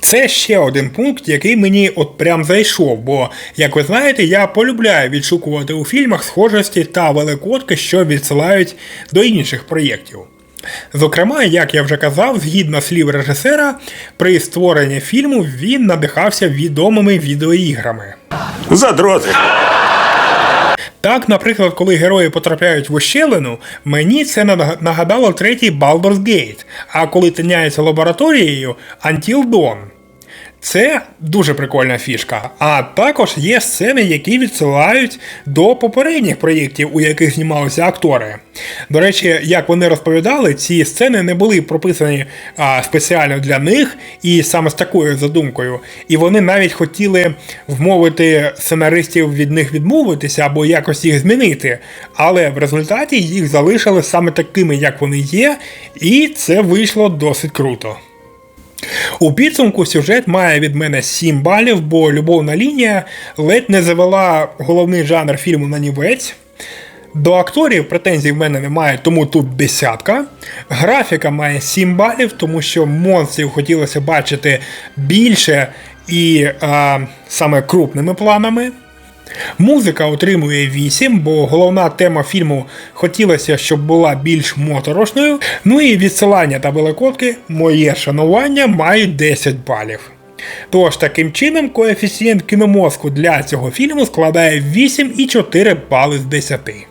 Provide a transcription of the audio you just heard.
Це ще один пункт, який мені от прям зайшов, бо, як ви знаєте, я полюбляю відшукувати у фільмах схожості та великодки, що відсилають до інших проєктів. Зокрема, як я вже казав, згідно слів режисера, при створенні фільму він надихався відомими відеоіграми. Задроти. Так, наприклад, коли герої потрапляють в ущелину, мені це нагадало третій Baldur's Gate, а коли тиняється лабораторією Until Dawn. Це дуже прикольна фішка. А також є сцени, які відсилають до попередніх проєктів, у яких знімалися актори. До речі, як вони розповідали, ці сцени не були прописані а, спеціально для них і саме з такою задумкою. І вони навіть хотіли вмовити сценаристів від них відмовитися або якось їх змінити. Але в результаті їх залишили саме такими, як вони є, і це вийшло досить круто. У підсумку сюжет має від мене 7 балів, бо любовна лінія ледь не завела головний жанр фільму на нівець. До акторів претензій в мене немає, тому тут десятка. Графіка має 7 балів, тому що монстрів хотілося бачити більше і а, саме крупними планами. Музика отримує 8, бо головна тема фільму хотілося, щоб була більш моторошною. Ну і відсилання та великодки, моє шанування мають 10 балів. Тож, таким чином, коефіцієнт кіномозку для цього фільму складає 8,4 бали з 10.